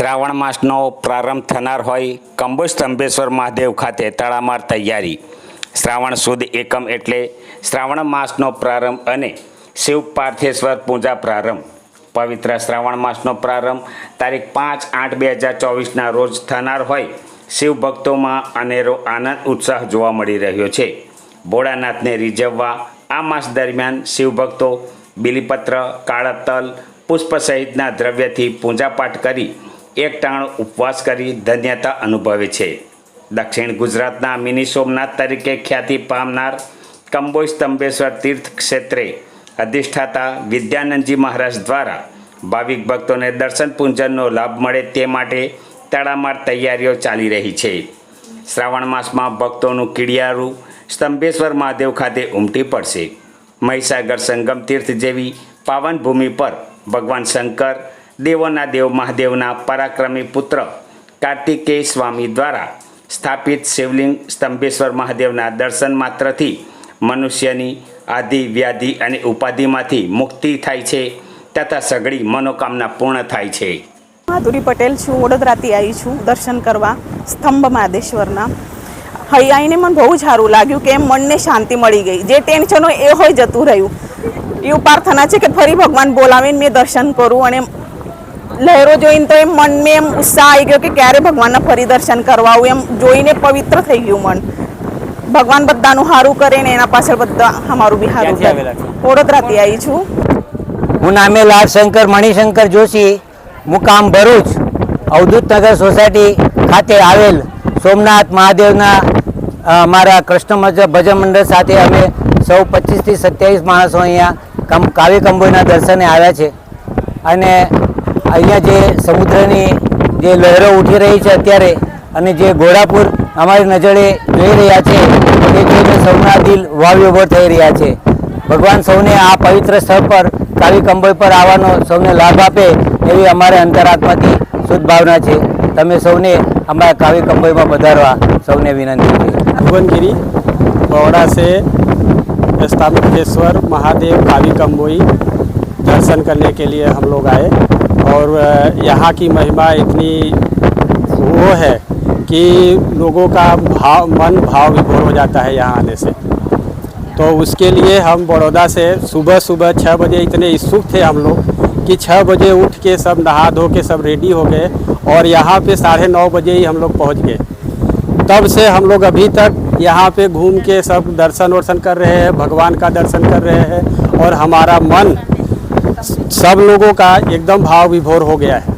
શ્રાવણ માસનો પ્રારંભ થનાર હોય કંબુજ સ્તંભેશ્વર મહાદેવ ખાતે તડામાર તૈયારી. શ્રાવણ સુદ એકમ એટલે શ્રાવણ માસનો પ્રારંભ અને શિવ પાર્થેશ્વર પૂજા પ્રારંભ. પવિત્ર શ્રાવણ માસનો પ્રારંભ તારીખ પાંચ આઠ બે હજાર ચોવીસના રોજ થનાર હોય. શિવ ભક્તોમાં અનેરો આનંદ ઉત્સાહ જોવા મળી રહ્યો છે. ભોળાનાથને રીઝવવા આ માસ દરમિયાન શિવભક્તો બિલીપત્ર, કાળા તલ, પુષ્પ સહિતના દ્રવ્યથી પૂજાપાઠ કરી એક ટાણો ઉપવાસ કરી ધન્યતા અનુભવે છે. દક્ષિણ ગુજરાતના મિની સોમનાથ તરીકે ખ્યાતિ પામનાર કંબોજ સ્તંભેશ્વર તીર્થ ક્ષેત્રે અધિષ્ઠાતા વિદ્યાનંદજી મહારાજ દ્વારા ભાવિક ભક્તોને દર્શન પૂજનનો લાભ મળે તે માટે તડામાર તૈયારીઓ ચાલી રહી છે. શ્રાવણ માસમાં ભક્તોનું કીડિયારું સ્તંભેશ્વર મહાદેવ ખાતે ઉમટી પડશે. મહીસાગર સંગમ તીર્થ જેવી પાવન ભૂમિ પર ભગવાન શંકર દેવોના દેવ મહાદેવના પરાક્રમી પુત્ર કાર્તિકેય સ્વામી દ્વારા સ્થાપિત શિવલિંગ સ્તંભેશ્વર મહાદેવના દર્શન માત્રથી મનુષ્યની આધિ, વ્યાધિ અને ઉપાધિમાંથી મુક્તિ થાય છે તથા સઘળી મનોકામના પૂર્ણ થાય છે. માધુરી પટેલ છું, વડોદરાથી આવી છું દર્શન કરવા સ્તંભ મહાદેશ્વરના. અહીં આવીને મને બહુ જ સારું લાગ્યું કે મનને શાંતિ મળી ગઈ. જે ટેન્શન એ હોય જતું રહ્યું. એવું પ્રાર્થના છે કે ફરી ભગવાન બોલાવીને મેં દર્શન કરું અને લહેરો જોઈને તો એમ મનમાં એમ ઉત્સાહ આવી ગયો કે ક્યારે ભગવાનના ફરી દર્શન કરવા આવું એમ જોઈને પવિત્ર થઈ ગયું મન. ભગવાન બધાનું સારું કરે ને એના પાછળ બધા અમારું બી સારું કરે. વડોદરાથી આવી છું. હું નામે લાલશંકર મણિશંકર જોશી મુકામ ભરૂચ અવધૂત નગર સોસાયટી ખાતે આવેલ સોમનાથ મહાદેવના અમારા કૃષ્ણ ભજન મંડળ સાથે અમે સૌ પચીસથી સત્યાવીસ માણસો અહીંયા કમ કાવ્ય કંબોઈના દર્શને આવ્યા છે. અને અહીંયા જે સમુદ્રની જે લહેરો ઉઠી રહી છે અત્યારે અને જે ઘોડાપુર અમારી નજરે જોઈ રહ્યા છે તે જોઈને સૌના દિલ વાવ્ય ઊભો થઈ રહ્યા છે. ભગવાન સૌને આ પવિત્ર સ્થળ પર કાવી કંબોઈ પર આવવાનો સૌને લાભ આપે એવી અમારે અંતરાત્માથી શુદ્ધ ભાવના છે. તમે સૌને અમારા કાવી કંબોઈમાં વધારવા સૌને વિનંતી છે. ભુવનગીરી, બહોળા સે મહાદેવ કાવી કંબોઈ. दर्शन करने के लिए हम लोग आए। और यहाँ की महिमा इतनी वो है कि लोगों का भाव, मन भाव विभोर हो जाता है यहाँ आने से। तो उसके लिए हम बड़ौदा से सुबह सुबह छः बजे इतने इच्छुक थे हम लोग कि छः बजे उठ के सब नहा धो के सब रेडी हो गए और यहाँ पे साढ़े नौ बजे ही हम लोग पहुँच गए। तब से हम लोग अभी तक यहाँ पे घूम के सब दर्शन वर्शन कर रहे हैं, भगवान का दर्शन कर रहे हैं और हमारा मन सब लोगों का एकदम भाव विभोर हो गया है